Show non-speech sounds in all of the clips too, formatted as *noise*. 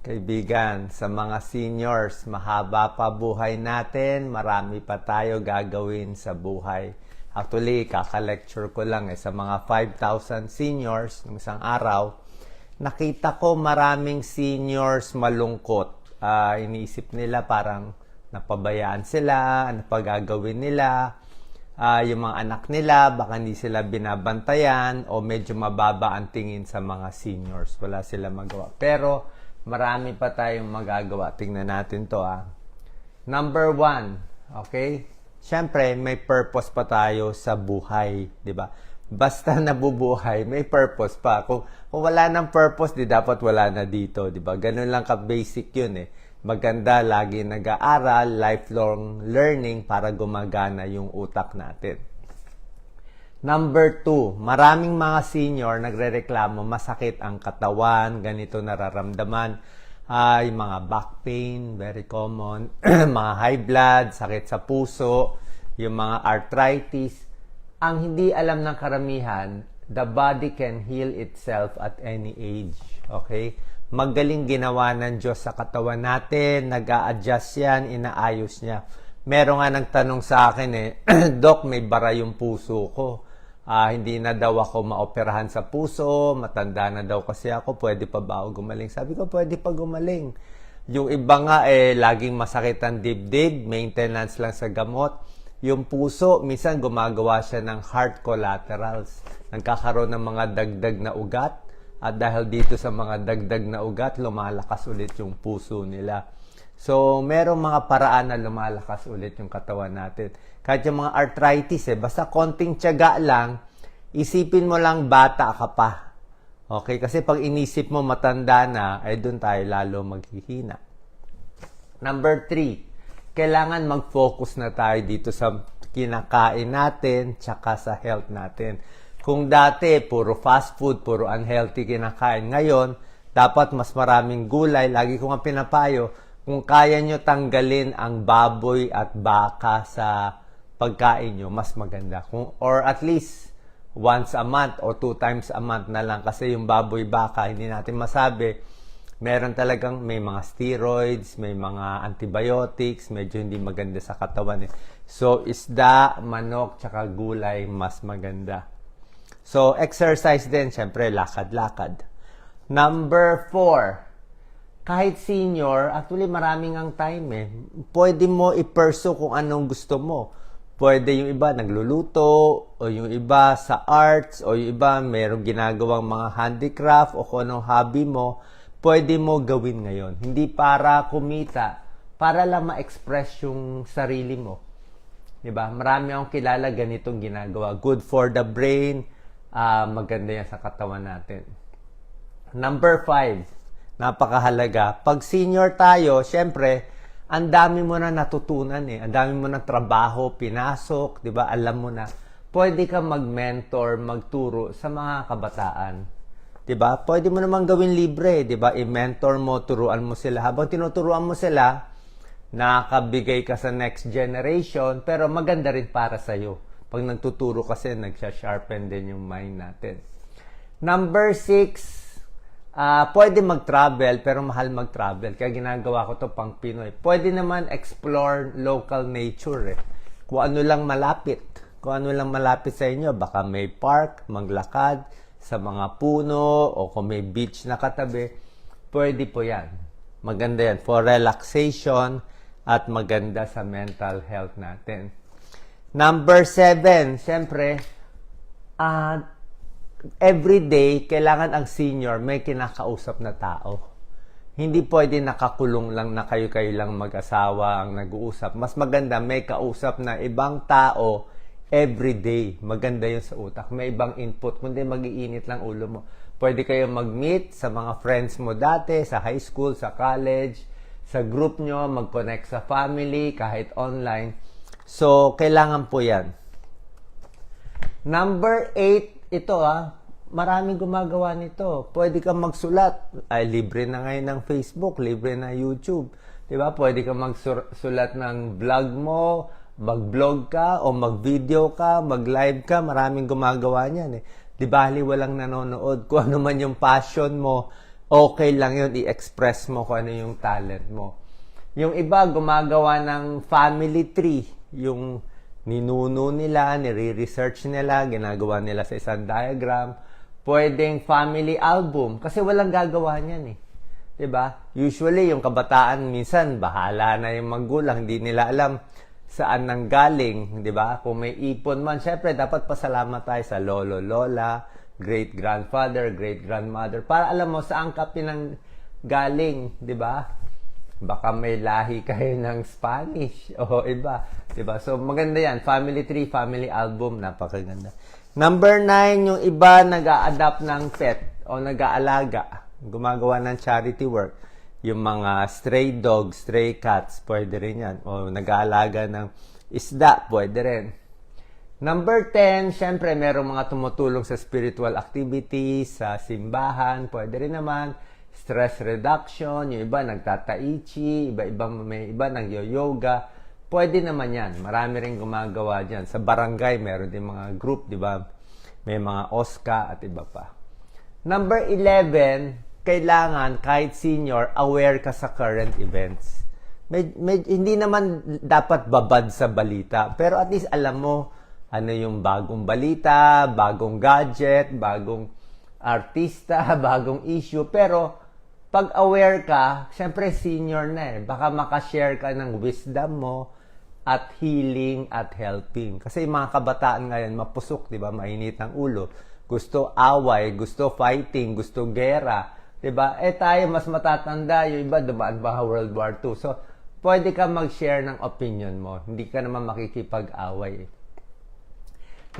Kaibigan, sa mga seniors, mahaba pa buhay natin, marami pa tayo gagawin sa buhay. Actually, kaka-lecture ko lang eh, sa mga 5,000 seniors ng isang araw, nakita ko maraming seniors malungkot. Ah, iniisip nila parang napabayaan sila, ano pa gagawin nila, Ah, yung mga anak nila, baka hindi sila binabantayan o medyo mababa ang tingin sa mga seniors. Wala sila magawa. Pero marami pa tayong magagawa. Tingnan natin to ah. Number one, okay? Siyempre, may purpose pa tayo sa buhay, di ba? Basta *laughs* nabubuhay, may purpose pa. Kung, kung wala ng purpose, di dapat wala na dito, di ba? Ganun lang ka-basic yun eh. Maganda, lagi nag-aaral, lifelong learning para gumagana yung utak natin. Number two, maraming mga senior nagrereklamo masakit ang katawan, ganito nararamdaman. Ay, mga back pain, very common. *clears throat* mga high blood, sakit sa puso, yung mga arthritis. Ang hindi alam ng karamihan, the body can heal itself at any age. Okay? Magaling ginawa ng Diyos sa katawan natin, nag adjust yan, inaayos niya. Meron nga nagtanong sa akin eh, *clears throat* Dok, may bara yung puso ko. Ah, hindi na daw ako maoperahan sa puso, matanda na daw kasi ako, pwede pa ba ako gumaling? Sabi ko, pwede pa gumaling. Yung iba nga eh, laging masakit ang dibdib, maintenance lang sa gamot. Yung puso, minsan gumagawa siya ng heart collaterals. Nagkakaroon ng mga dagdag na ugat. At dahil dito sa mga dagdag na ugat, lumalakas ulit yung puso nila. So, merong mga paraan na lumalakas ulit yung katawan natin. Kahit yung mga arthritis, eh, basta konting tiyaga lang, isipin mo lang bata ka pa. Okay? Kasi pag inisip mo matanda na, ay doon tayo lalo maghihina. Number three, kailangan mag-focus na tayo dito sa kinakain natin, tsaka sa health natin. Kung dati, puro fast food, puro unhealthy kinakain. Ngayon, dapat mas maraming gulay. Lagi ko nga pinapayo, kung kaya nyo tanggalin ang baboy at baka sa pagkain nyo, mas maganda. Kung, or at least, once a month or two times a month na lang. Kasi yung baboy baka, hindi natin masabi. Meron talagang may mga steroids, may mga antibiotics, medyo hindi maganda sa katawan. Eh. So, isda, manok, tsaka gulay, mas maganda. So, exercise din, syempre, lakad-lakad. Number four, kahit senior, actually maraming ang time eh. Pwede mo i-pursue kung anong gusto mo. Pwede yung iba nagluluto, o yung iba sa arts, o yung iba merong ginagawang mga handicraft, o kung anong hobby mo, pwede mo gawin ngayon. Hindi para kumita, para lang ma-express yung sarili mo. 'di ba? Marami akong kilala ganitong ginagawa. Good for the brain, ah, maganda yan sa katawan natin. Number five, napakahalaga. Pag senior tayo, syempre, ang dami mo na natutunan eh. Ang dami mo na trabaho, pinasok, di ba? Alam mo na. Pwede ka mag-mentor, magturo sa mga kabataan. Di ba? Pwede mo naman gawin libre, di ba? I-mentor mo, turuan mo sila. Habang tinuturuan mo sila, nakakabigay ka sa next generation, pero maganda rin para sa'yo. Pag nagtuturo kasi, nagsha-sharpen din yung mind natin. Number six, ah pwede mag-travel, pero mahal mag-travel. Kaya ginagawa ko to pang Pinoy. Pwede naman explore local nature eh. Kung ano lang malapit. Kung ano lang malapit sa inyo. Baka may park, maglakad sa mga puno, o kung may beach na katabi. Pwede po yan. Maganda yan for relaxation at maganda sa mental health natin. Number seven, syempre, ah every day, kailangan ang senior may kinakausap na tao. Hindi pwede nakakulong lang na kayo-kayo lang mag-asawa ang nag-uusap. Mas maganda may kausap na ibang tao every day. Maganda yun sa utak. May ibang input. Kundi magiinit lang ulo mo. Pwede kayo mag-meet sa mga friends mo dati, sa high school, sa college, sa group nyo, mag-connect sa family, kahit online. So, kailangan po yan. Number eight, ito ah, maraming gumagawa nito. Pwede kang magsulat. Ay, libre na ngayon ng Facebook, libre na YouTube. Di ba? Pwede kang magsulat ng vlog mo, mag-vlog ka, o mag-video ka, mag-live ka. Maraming gumagawa niyan eh. Di ba, walang nanonood. Kung ano man yung passion mo, okay lang yun, i-express mo kung ano yung talent mo. Yung iba, gumagawa ng family tree. Yung ninuno nila, nire-research nila, ginagawa nila sa isang diagram. Pwedeng family album. Kasi walang gagawa niyan eh. 'Di ba? Usually, yung kabataan, minsan, bahala na yung magulang. Hindi nila alam saan nang galing. 'di ba? Kung may ipon man, syempre, dapat pasalamat tayo sa lolo, lola, great-grandfather, great-grandmother. Para alam mo saan ka pinang galing. 'di ba? Baka may lahi *laughs* kayo ng Spanish o iba. 'di ba? So, maganda yan. Family tree, family album. Napakaganda. Number nine, yung iba nag-a-adapt ng pet o nag-aalaga gumagawa ng charity work. Yung mga stray dogs, stray cats, pwede rin yan. O nag-aalaga ng isda, pwede rin. Number 10, syempre, merong mga tumutulong sa spiritual activities, sa simbahan, pwede rin naman. Stress reduction, yung iba nagtataichi, iba-ibang may iba nag-yoga. Pwede naman yan. Marami rin gumagawa dyan. Sa barangay, meron din mga group, di ba? May mga OSCA at iba pa. Number 11, kailangan kahit senior, aware ka sa current events. Med, med, hindi naman dapat babad sa balita, pero at least alam mo ano yung bagong balita, bagong gadget, bagong artista, *laughs* bagong issue. Pero pag aware ka, syempre senior na eh. Baka makashare ka ng wisdom mo at healing at helping. Kasi mga kabataan ngayon, mapusok, di ba? Mainit ang ulo. Gusto away, gusto fighting, gusto gera 'Di ba? Eh tayo mas matatanda, yung iba dumaan ba World War II. So, pwede ka mag-share ng opinion mo. Hindi ka naman makikipag-away.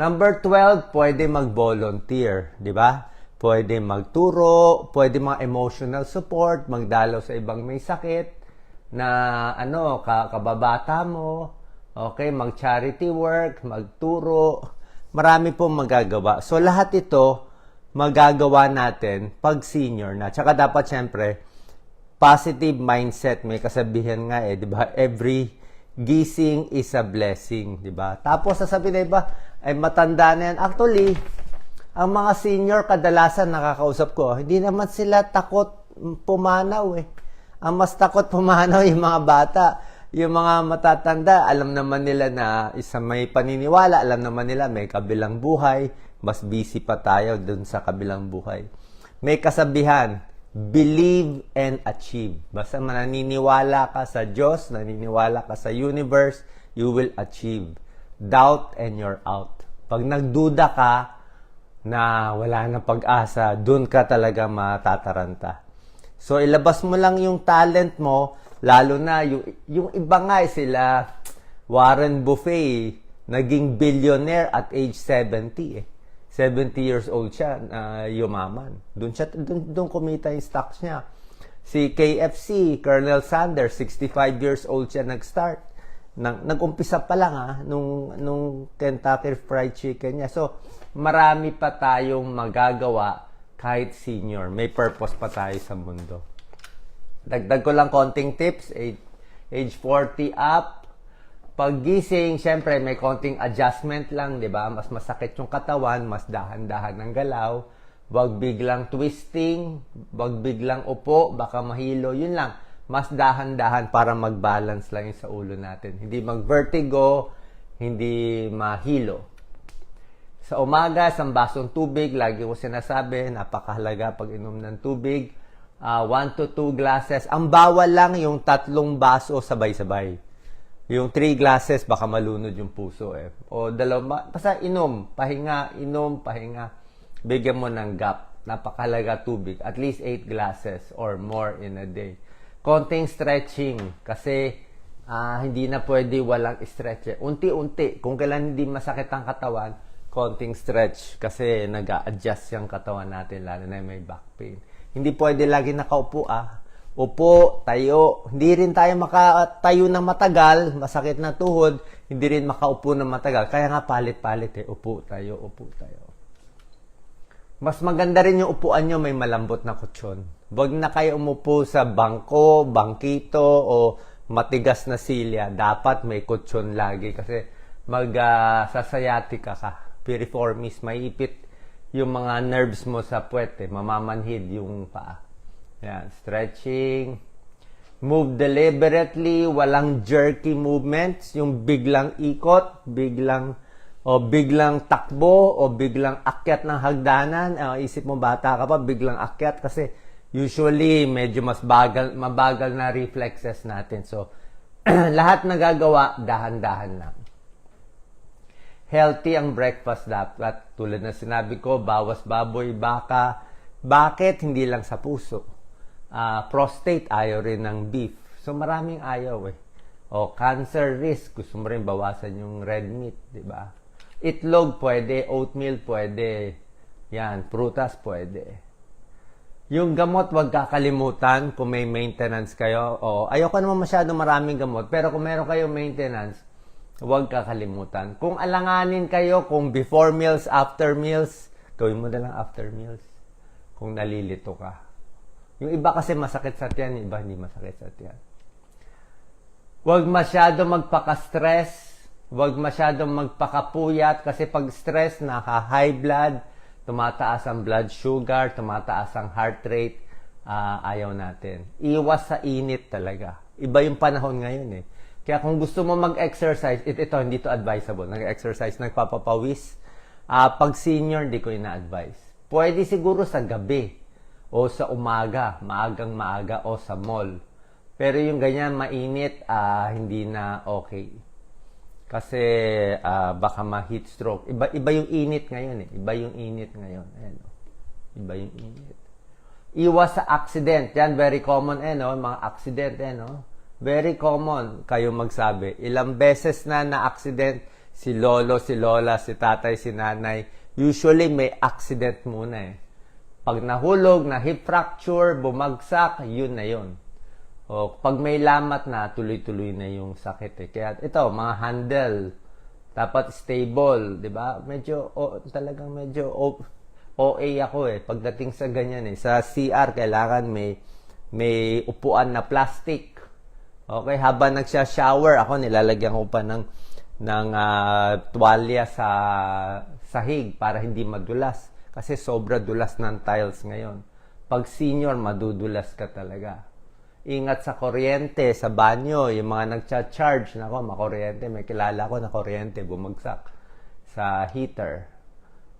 Number 12, pwede mag-volunteer, 'di ba? Pwede magturo, pwede mga emotional support, magdalaw sa ibang may sakit na ano, kababata mo, okay, mag-charity work, magturo, marami pong magagawa. So lahat ito magagawa natin pag senior na. Tsaka dapat syempre, positive mindset. May kasabihan nga eh, di ba? *laughs* Every gising is a blessing, di ba? Tapos sasabihin na iba, ay matanda na yan. Actually, ang mga senior kadalasan nakakausap ko, hindi naman sila takot pumanaw eh. Ang mas takot pumanaw *laughs* yung mga bata. Yung mga matatanda, alam naman nila na isa may paniniwala, alam naman nila may kabilang buhay, mas busy pa tayo dun sa kabilang buhay. May kasabihan, believe and achieve. Basta mananiniwala ka sa Diyos, naniniwala ka sa universe, you will achieve. Doubt and you're out. Pag nagduda ka na wala na pag-asa, dun ka talaga matataranta. So, ilabas mo lang yung talent mo, lalo na yung, yung iba nga eh, sila, Warren Buffet, naging billionaire at age 70 eh. 70 years old siya, uh, yumaman. Doon siya doon, doon kumita yung stocks niya. Si KFC, Colonel Sanders, 65 years old siya nag-start. Nang, nag-umpisa pa lang ha, nung, nung Kentucky Fried Chicken niya. So, marami pa tayong magagawa kahit senior. May purpose pa tayo sa mundo. Dagdag ko lang konting tips. Age, age 40 up, Paggising, syempre may konting adjustment lang, 'di ba? Mas masakit yung katawan, mas dahan-dahan ng galaw. Huwag biglang twisting, huwag biglang upo, baka mahilo. Yun lang. Mas dahan-dahan para mag-balance lang yung sa ulo natin. Hindi mag-vertigo, hindi mahilo. Sa umaga, isang basong tubig, lagi ko sinasabi, napakahalaga pag inom ng tubig. 1 uh, to 2 glasses. Ang bawal lang yung tatlong baso sabay-sabay. Yung three glasses, baka malunod yung puso eh. O dalawa, basta inom, pahinga, inom, pahinga. Bigyan mo ng gap. Napakalaga tubig. At least 8 glasses or more in a day. Konting stretching. Kasi uh, hindi na pwede walang stretch. Eh. Unti-unti. Kung kailan hindi masakit ang katawan, konting stretch. Kasi nag adjust yung katawan natin, lalo na may back pain. Hindi pwede lagi nakaupo ah upo, tayo. Hindi rin tayo makatayo ng matagal, masakit na tuhod, hindi rin makaupo ng matagal. Kaya nga palit-palit eh, upo tayo, upo tayo. Mas maganda rin yung upuan nyo may malambot na kutsyon. Huwag na kayo umupo sa bangko, bangkito, o matigas na silya. Dapat may kutsyon lagi kasi mag-sasayati uh, ka. Piriformis, may ipit yung mga nerves mo sa puwet, eh, mamamanhid yung paa. Yan, stretching. Move deliberately, walang jerky movements, yung biglang ikot, biglang o biglang takbo o biglang akyat ng hagdanan. Ah, isip mo bata ka pa, biglang akyat kasi usually medyo mas bagal, mabagal na reflexes natin. So, *clears throat* lahat na gagawa, dahan-dahan lang. Healthy ang breakfast dapat. Tulad na sinabi ko, bawas baboy, baka. Bakit? Hindi lang sa puso. Ah, prostate, ayaw rin ng beef. So, maraming ayaw eh. O, cancer risk, gusto mo rin bawasan yung red meat, di ba? Itlog, pwede. Oatmeal, pwede. Yan, prutas, pwede. Yung gamot, wag kakalimutan kung may maintenance kayo. O, ayoko naman masyado maraming gamot, pero kung meron kayong maintenance, huwag kakalimutan. Kung alanganin kayo, kung before meals, after meals, gawin mo na lang after meals. Kung nalilito ka. Yung iba kasi masakit sa tiyan, yung iba hindi masakit sa tiyan. Huwag masyado magpaka-stress. Huwag masyado magpakapuyat kasi pag stress, naka-high blood, tumataas ang blood sugar, tumataas ang heart rate, ah, ayaw natin. Iwas sa init talaga. Iba yung panahon ngayon eh. Kaya kung gusto mo mag-exercise, ito, ito hindi to advisable. Nag-exercise, nagpapapawis. Ah, pag senior, hindi ko ina-advise. Pwede siguro sa gabi o sa umaga, maagang maaga o sa mall. Pero yung ganyan mainit, ah, hindi na okay. Kasi ah, baka ma-heat stroke. Iba, iba yung init ngayon eh. Iba yung init ngayon. Ayan, oh. Iba yung init. Iwas sa accident. Yan, very common eh, no? Mga accident eh, no? Very common kayo magsabi. Ilang beses na na-accident si lolo, si lola, si tatay, si nanay. Usually may accident muna eh. Pag nahulog, na hip fracture, bumagsak, yun na yun. O pag may lamat na, tuloy-tuloy na yung sakit eh. Kaya ito, mga handle, dapat stable, di ba? Medyo, o, talagang medyo o, OA ako eh. Pagdating sa ganyan eh. Sa CR, kailangan may, may upuan na plastic. Okay, habang nagsha-shower, ako nilalagyan ko pa ng, ng ah, tuwalya sa sahig para hindi madulas. Kasi sobra dulas ng tiles ngayon. Pag senior, madudulas ka talaga. Ingat sa kuryente, sa banyo, yung mga nagcha-charge, nako, makuryente, may kilala ko na kuryente, bumagsak sa heater.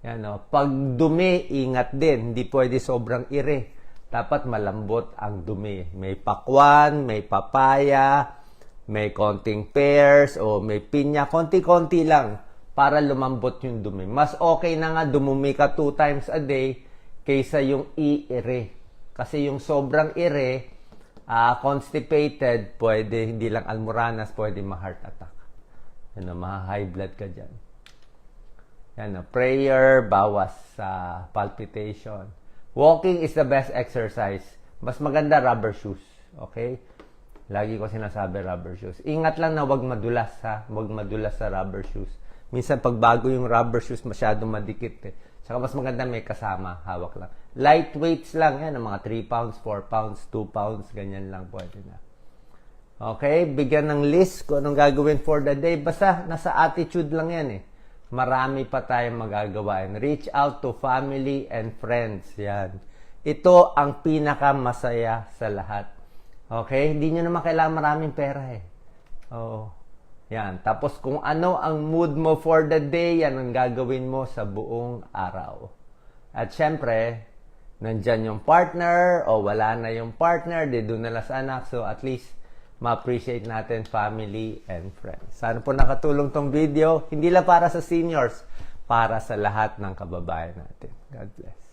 Yan, no? Pag dumi, ingat din. Hindi pwede sobrang ire. Dapat malambot ang dumi. May pakwan, may papaya, may konting pears, o may pinya. Konti-konti lang para lumambot yung dumi. Mas okay na nga dumumi ka two times a day kaysa yung i-ire. Kasi yung sobrang ire, ah, constipated, pwede hindi lang almoranas, pwede ma-heart attack. Ano, ma-high blood ka dyan. Yan, no? prayer, bawas sa palpitation. Walking is the best exercise. Mas maganda rubber shoes. Okay? Lagi ko sinasabi rubber shoes. Ingat lang na wag madulas ha. Wag madulas sa rubber shoes. Minsan pag bago yung rubber shoes, masyadong madikit eh. Saka mas maganda may kasama, hawak lang. Light weights lang yan, mga 3 pounds, 4 pounds, 2 pounds, ganyan lang pwede na. Okay, bigyan ng list kung anong gagawin for the day. Basta nasa attitude lang yan eh. Marami pa tayong magagawa. And reach out to family and friends. Yan. Ito ang pinakamasaya sa lahat. Okay? Hindi nyo naman kailangan maraming pera eh. Oo. Yan. Tapos kung ano ang mood mo for the day, yan ang gagawin mo sa buong araw. At syempre, nandyan yung partner o wala na yung partner, di doon na lang sa anak. So at least, ma-appreciate natin family and friends. Sana po nakatulong tong video. Hindi lang para sa seniors, para sa lahat ng kababayan natin. God bless.